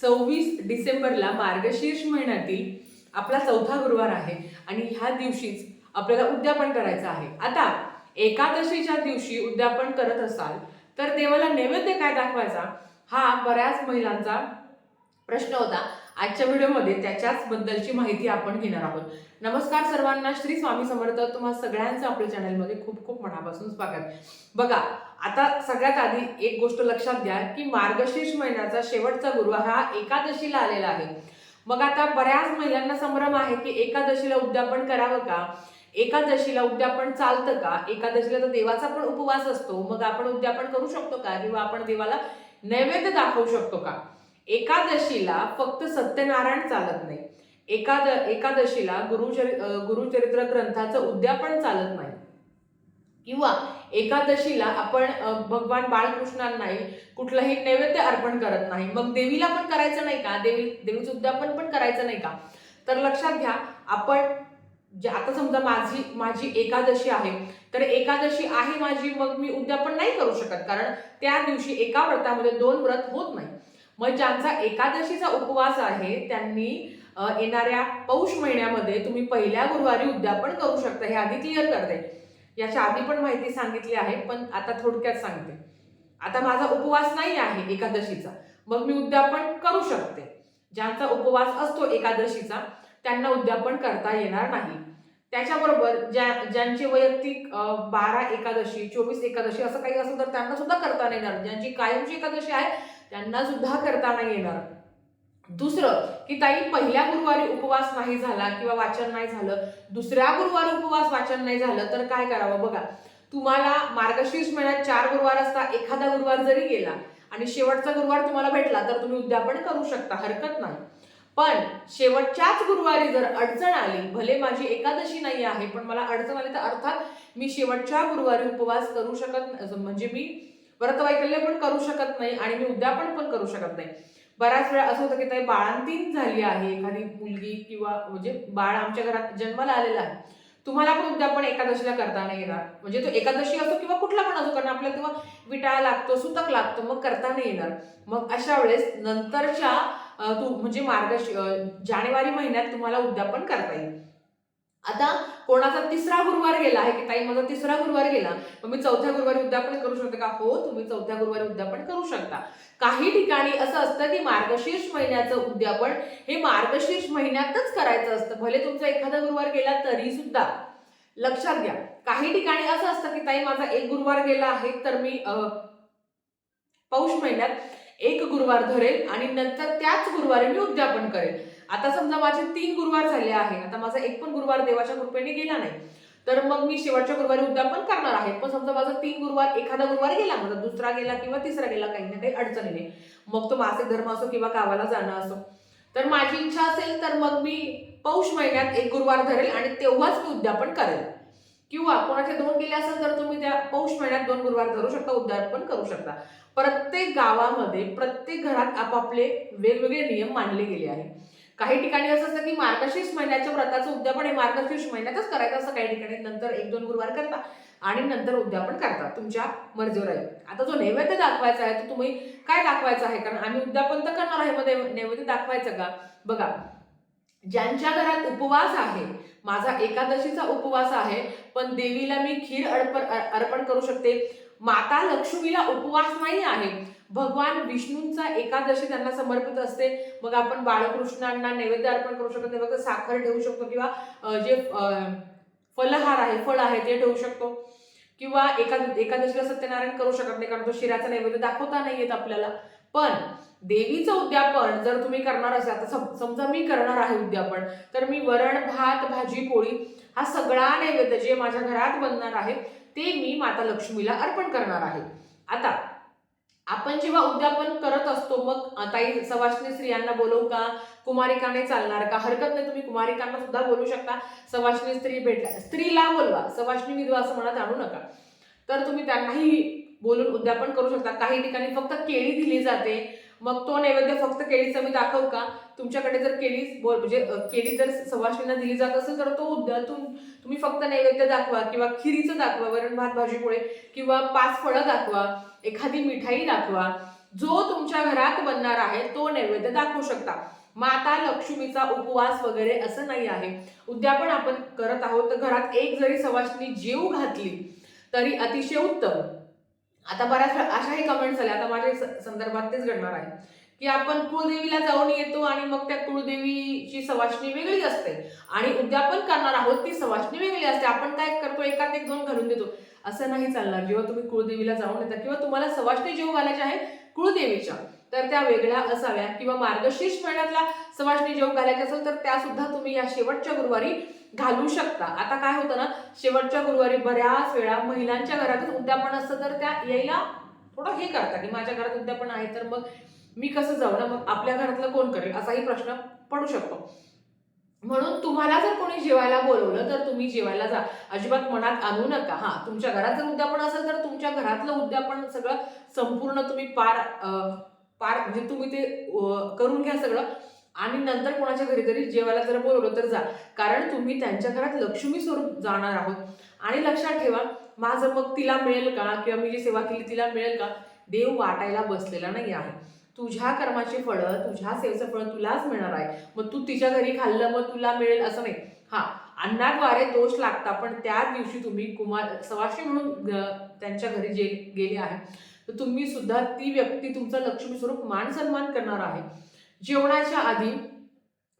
सव्वीस डिसेंबरला मार्गशीर्ष महिन्यातील आपला चौथा गुरुवार आहे आणि ह्या दिवशीच आपल्याला उद्यापन करायचं आहे. आता एकादशीच्या दिवशी उद्यापन करत असाल तर देवाला नैवेद्य काय दाखवायचा? हा बऱ्याच महिलांचा प्रश्न होता. आजच्या व्हिडिओमध्ये त्याच्याच बद्दलची माहिती आपण घेणार आहोत. नमस्कार सर्वांना. श्री स्वामी समर्थ. तुम्हा सगळ्यांचं आपल्या चॅनलमध्ये खूप खूप मनापासून स्वागत. बघा आता सगळ्यात आधी एक गोष्ट लक्षात घ्या की मार्गशीर्ष महिन्याचा शेवटचा गुरुवार हा एकादशीला आलेला आहे. मग आता बऱ्याच महिलांना संभ्रम आहे की एकादशीला उद्यापन करावं का? एकादशीला उद्यापन चालतं का? एकादशीला तर देवाचा पण उपवास असतो. मग आपण उद्यापन करू शकतो का? किंवा आपण देवाला नैवेद्य दाखवू शकतो का? एकादशीला फक्त सत्यनारायण चालत नाही. एकाद एकादशीला गुरुचरि गुरुचरित्र ग्रंथाचं उद्यापन चालत नाही. किंवा एकादशीला आपण भगवान बाळकृष्णांनाही कुठलंही नैवेद्य अर्पण करत नाही. मग देवीला पण करायचं नाही का? देवी देवीचं उद्यापन पण करायचं नाही का? तर लक्षात घ्या आपण जे आता समजा माझी माझी एकादशी आहे तर एकादशी आहे माझी मग मी उद्यापन नाही करू शकत. कारण त्या दिवशी एका व्रतामध्ये दोन व्रत होत नाही. मग ज्यांचा एकादशीचा उपवास आहे त्यांनी येणाऱ्या पौष महिन्यामध्ये तुम्ही पहिल्या गुरुवारी उद्यापन करू शकता. हे आधी क्लिअर करते. याच्या आधी पण माहिती सांगितली आहे पण आता थोडक्यात सांगते. आता माझा उपवास नाही आहे एकादशीचा. मग मी उद्यापन करू शकते. ज्यांचा उपवास असतो एकादशीचा त्यांना उद्यापन करता येणार नाही. त्याच्याबरोबर ज्या ज्यांचे वैयक्तिक बारा एकादशी चोवीस एकादशी असं काही असेल तर त्यांना सुद्धा करता नाही येणार. ज्यांची कायमची एकादशी आहे त्यांना सुद्धा करता नाही येणार. दुसरं की ताई पहिल्या गुरुवारी उपवास नाही झाला किंवा वाचन नाही झालं दुसऱ्या गुरुवारी उपवास वाचन नाही झालं तर काय करावं? बघा तुम्हाला मार्गशीर्ष महिन्यात चार गुरुवार असता एखादा गुरुवार जरी गेला आणि शेवटचा गुरुवार तुम्हाला भेटला तर तुम्ही उद्यापन करू शकता हरकत नाही. पण शेवटच्याच गुरुवारी जर अडचण आली भले माझी एकादशी नाही आहे पण मला अडचण आली तर अर्थात मी शेवटच्या गुरुवारी उपवास करू शकत म्हणजे मी व्रतवैकल्य पण करू शकत नाही आणि मी उद्यापन पण करू शकत नाही. बऱ्याच वेळा असं होतं की ताई बाळांतीन झाली आहे एखादी मुलगी किंवा म्हणजे बाळ आमच्या घरात जन्माला आलेला आहे. तुम्हाला पण उद्यापन एकादशीला करता नाही येणार. म्हणजे तो एकादशी असो किंवा कुठला पण असो कारण आपल्याला तेव्हा विटाळा लागतो सुतक लागतो मग करता नाही येणार. मग अशा वेळेस नंतरच्या तू म्हणजे मार्गश जानेवारी महिन्यात तुम्हाला उद्यापन करता येईल. आता कोणाचा तिसरा गुरुवार गेला आहे की ताई माझा तिसरा गुरुवार गेला मग मी चौथ्या गुरुवारी उद्यापन करू शकते का? हो तुम्ही चौथ्या गुरुवारी उद्यापन करू शकता. काही ठिकाणी असं असतं की मार्गशीर्ष महिन्याचं उद्यापन हे मार्गशीर्ष महिन्यातच करायचं असतं. भले तुमचा एखादा गुरुवार गेला तरी सुद्धा. लक्षात घ्या. काही ठिकाणी असं असतं की ताई माझा एक गुरुवार गेला आहे तर मी पौष महिन्यात एक गुरुवार धरेल आणि नंतर त्याच गुरुवारी मी उद्यापन करेल. आता समजा माझे तीन गुरुवार झाले आहे आता माझा एक पण गुरुवार देवाच्या कृपेने गेला नाही तर मग मी शेवटच्या गुरुवारी उद्यापन करणार आहे. पण समजा माझा तीन गुरुवार एखादा गुरुवार गेला माझा दुसरा गेला किंवा तिसरा गेला काही ना काही अडचणीने मग तो मासिक धर्म असो किंवा गावाला जाणं असो. तर माझी इच्छा असेल तर मग मी पौष महिन्यात एक गुरुवार धरेल आणि तेव्हाच मी उद्यापन करेल. किंवा कोणाचे दोन गेले असेल तर तुम्ही त्या पौष महिन्यात दोन गुरुवार धरू शकता उद्यापन करू शकता. प्रत्येक गावामध्ये प्रत्येक घरात आपापले वेगवेगळे नियम मानले गेले आहेत. काही ठिकाणी असं असतं की मार्गशीर्ष महिन्याच्या व्रताचं उद्यापन हे मार्गशीर्ष महिन्यातच करायचं असं काही ठिकाणी नंतर एक दोन गुरुवार करता आणि नंतर उद्यापन करता तुमच्या मर्जीवर आहे. आता जो नैवेद्य दाखवायचा आहे तो तुम्ही काय दाखवायचा आहे? कारण आम्ही उद्यापन तर करणार आहे मध्ये नैवेद्य दाखवायचं का? बघा ज्यांच्या घरात उपवास आहे माझा एकादशीचा उपवास आहे पण देवीला मी खीर अर्पण अर्पण करू शकते. माता लक्ष्मीला उपवास नाही आहे. भगवान विष्णूंचा एकादशी त्यांना समर्पित असते. मग आपण बाळकृष्णांना नैवेद्य अर्पण करू शकतो. तेव्हा फक्त साखर ठेवू शकतो किंवा जे फलहार आहे फळ आहे ते ठेवू शकतो. किंवा एका एकादशीला सत्यनारायण करू शकत नाही कारण तो शिराचा नैवेद्य दाखवता नाही येत आपल्याला. पण देवीचं उद्यापन जर तुम्ही करणार असाल तर सम- समजा मी करणार आहे उद्यापन तर मी वरण भात भाजी पोळी हा सगळा नैवेद्य जे माझ्या घरात बनणार आहे ते मी माता लक्ष्मीला अर्पण करणार आहे. आता आपण जेव्हा उद्यापन करत असतो मग ताई सवाष्णी स्त्रियांना बोलवू का? कुमारिकाने चालणार का? हरकत नाही तुम्ही कुमारिकांना सुद्धा बोलू शकता. सवाष्णी स्त्री भेटला स्त्रीला बोलवा. सवाष्णी विधवा असं म्हणत आणू नका. तर तुम्ही त्यांनाही बोलून उद्यापन करू शकता. काही ठिकाणी फक्त केळी दिली जाते. मग तो नैवेद्य फक्त केळीचा मी दाखवू का? तुमच्याकडे जर केळी बोल म्हणजे केळी जर सवाष्णींना दिली जात असेल तर तो उद्यातून तुम्ही फक्त नैवेद्य दाखवा किंवा खिरीचं दाखवा वरण भात भाजीमुळे किंवा पाच फळं दाखवा एखादी मिठाई दाखवा. जो तुमच्या घरात बनणार आहे तो नैवेद्य दाखवू शकता. माता लक्ष्मीचा उपवास वगैरे असं नाही आहे. उद्या पण आपण करत आहोत तर घरात एक जरी सवासनी जीव घातली तरी अतिशय उत्तम. आता बऱ्याच वेळा अशाही कमेंट्स आल्या. आता माझ्या संदर्भात तेच घडणार आहे. की आपण कुळदेवीला जाऊन येतो आणि मग त्या कुळदेवीची सवाशणी वेगळी असते. आणि उद्यापन करणार आहोत ती सवाशणी वेगळी असते. आपण काय करतो? एकात एक दोन घालून देतो. असं नाही चालणार. जेव्हा तुम्ही कुळदेवीला जाऊन येता किंवा तुम्हाला सवाशणी जेव्हा घालायची आहे कुळदेवीच्या. तर त्या वेगळ्या असाव्या किंवा मार्गशीर्ष महिन्यातला सवासणी जेवण घालायचा असेल तर त्या सुद्धा तुम्ही या शेवटच्या गुरुवारी घालू शकता. आता काय होतं ना शेवटच्या गुरुवारी बऱ्याच वेळा महिलांच्या घरातच उद्यापन असतं तर त्या यायला थोडं हे करतात की माझ्या घरात उद्यापन आहे तर मग मी कसं जाऊ ना? मग आपल्या घरातलं कोण करेल? असाही प्रश्न पडू शकतो. म्हणून तुम्हाला जर कोणी जेवायला बोलवलं तर तुम्ही जेवायला जा. अजिबात मनात आणू नका. हा तुमच्या घरात जर उद्यापन असेल तर तुमच्या घरातलं उद्यापन सगळं संपूर्ण तुम्ही पार पार म्हणजे तुम्ही ते करून घ्या सगळं. आणि नंतर कोणाच्या घरी तरी जेवायला जर बोलवलं तर जा. कारण तुम्ही त्यांच्या घरात लक्ष्मी स्वरूप जाणार आहोत. आणि लक्षात ठेवा माझं मग तिला मिळेल का? किंवा मी जी सेवा केली तिला मिळेल का? देव वाटायला बसलेला नाही आहे. तुझ्या कर्माची फळं तुझ्या सेवेचं फळ तुलाच मिळणार आहे. मग तू तिच्या घरी खाल्लं मग तुला मिळेल असं नाही. हा अन्नाद्वारे दोष लागता पण त्या दिवशी तुम्ही कुमार सवाशी म्हणून त्यांच्या घरी जे गेले आहे. तर तुम्ही सुद्धा ती व्यक्ती तुमचं लक्ष्मी स्वरूप मान सन्मान करणार आहे. जेवणाच्या आधी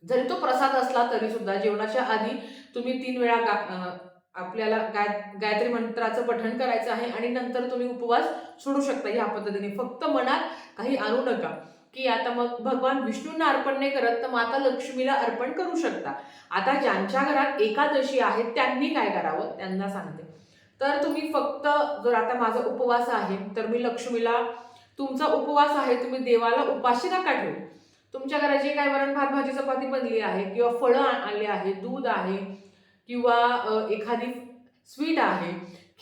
जरी तो प्रसाद असला तरी सुद्धा जेवणाच्या आधी तुम्ही तीन वेळा गा आपल्याला गाय गायत्री मंत्राचं पठण करायचं आहे आणि नंतर तुम्ही उपवास सोडू शकता ह्या पद्धतीने. फक्त मनात काही आणू नका की आता मग भगवान विष्णूंना अर्पण नाही करत तर माता लक्ष्मीला अर्पण करू शकता. आता ज्यांच्या घरात एकादशी आहे त्यांनी काय करावं? त्यांना सांगते. तर तुम्ही फक्त जर आता माझा उपवास आहे तर मी लक्ष्मीला तुमचा उपवास आहे तुम्ही देवाला उपाशी नका ठेवू. तुमच्या घरात जे काय वरण भात भाजी चपाती बनली आहे किंवा फळं आले आहे दूध आहे किंवा एखादी स्वीट आहे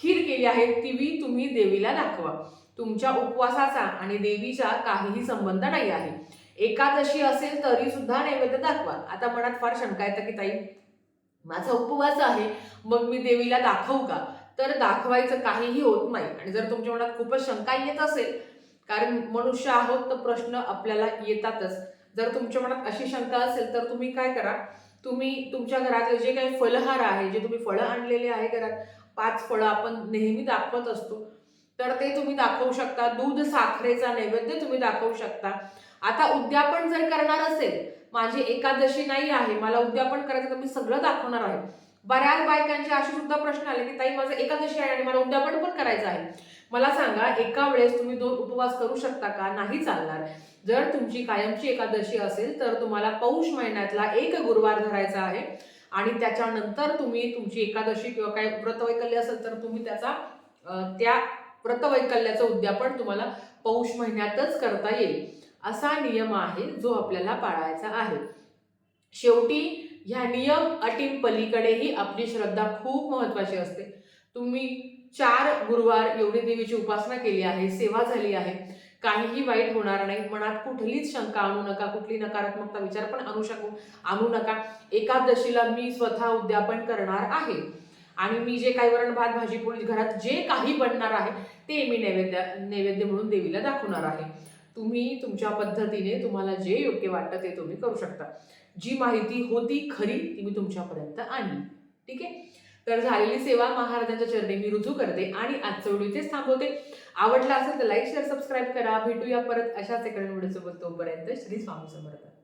खीर केली आहे ती तुम्ही देवीला दाखवा. तुमच्या उपवासाचा आणि देवीचा काहीही संबंध नाही आहे. एकादशी असेल तरी सुद्धा नैवेद्य दाखवा. आता मनात फार शंका येतं की ताई माझा उपवास आहे मग मी देवीला दाखवू का? तर दाखवायचं काहीही होत नाही. आणि जर तुमच्या मनात खूपच शंका येत असेल कारण मनुष्य आहोत तर प्रश्न आपल्याला येतातच. जर तुमच्या मनात अशी शंका असेल तर तुम्ही काय करा? तुम्ही तुमच्या घरातले जे काही फलहार आहे जे तुम्ही फळं आणलेले आहे घरात पाच फळं आपण नेहमी दाखवत असतो तर ते तुम्ही दाखवू शकता. दूध साखरेचा नैवेद्य तुम्ही दाखवू शकता. आता उद्यापन जर करणार असेल माझी एकादशी नाही आहे मला उद्यापन करायचं तर मी सगळं दाखवणार आहे. बऱ्याच बायकांचे असे सुद्धा प्रश्न आले की ताई माझं एकादशी आहे आणि मला उद्यापन पण करायचं आहे. मला सांगा एका वेळेस तुम्ही दोन उपवास करू शकता का? नाही चालणार. जर तुमची कायमची एकादशी असेल तर तुम्हाला पौष महिन्यातला एक गुरुवार धरायचा आहे आणि त्याच्यानंतर तुम्ही तुमची एकादशी किंवा काय व्रतवैकल्य असेल तर तुम्ही त्याचा त्या व्रतवैकल्याचं उद्यापन तुम्हाला पौष महिन्यातच करता येईल. असा नियम आहे जो आपल्याला पाळायचा आहे. शेवटी ह्या नियम अटीं पलीकडेही आपली श्रद्धा खूप महत्वाची असते. तुम्ही चार गुरुवार एवढी देवीची उपासना केली आहे सेवा झाली आहे. काहीही वाईट होणार नाही. मनात कुठलीच शंका आणू नका कुठली नकारात्मकता विचार पण आणू शकू आणू नका. एकादशीला मी स्वतः उद्यापन करणार आहे. आणि मी जे काही वरण भात भाजी पोळी घरात जे काही बनणार आहे ते मी नैवेद्य नैवेद्य म्हणून देवीला दाखवणार आहे. तुम्ही तुमच्या पद्धतीने तुम्हाला जे योग्य वाटतं ते तुम्ही करू शकता. जी माहिती होती खरी ती मी तुमच्यापर्यंत आणली ठीक आहे? तर झालेली सेवा महाराजांच्या चरणी मी रुजू करते आणि आजचं व्हिडिओ इथेच थांबवते. आवडला असेल तर लाईक शेअर सबस्क्राईब करा. भेटूया परत अशाच एका व्हिडिओ सोबत. तोपर्यंत श्री स्वामी समर्थ.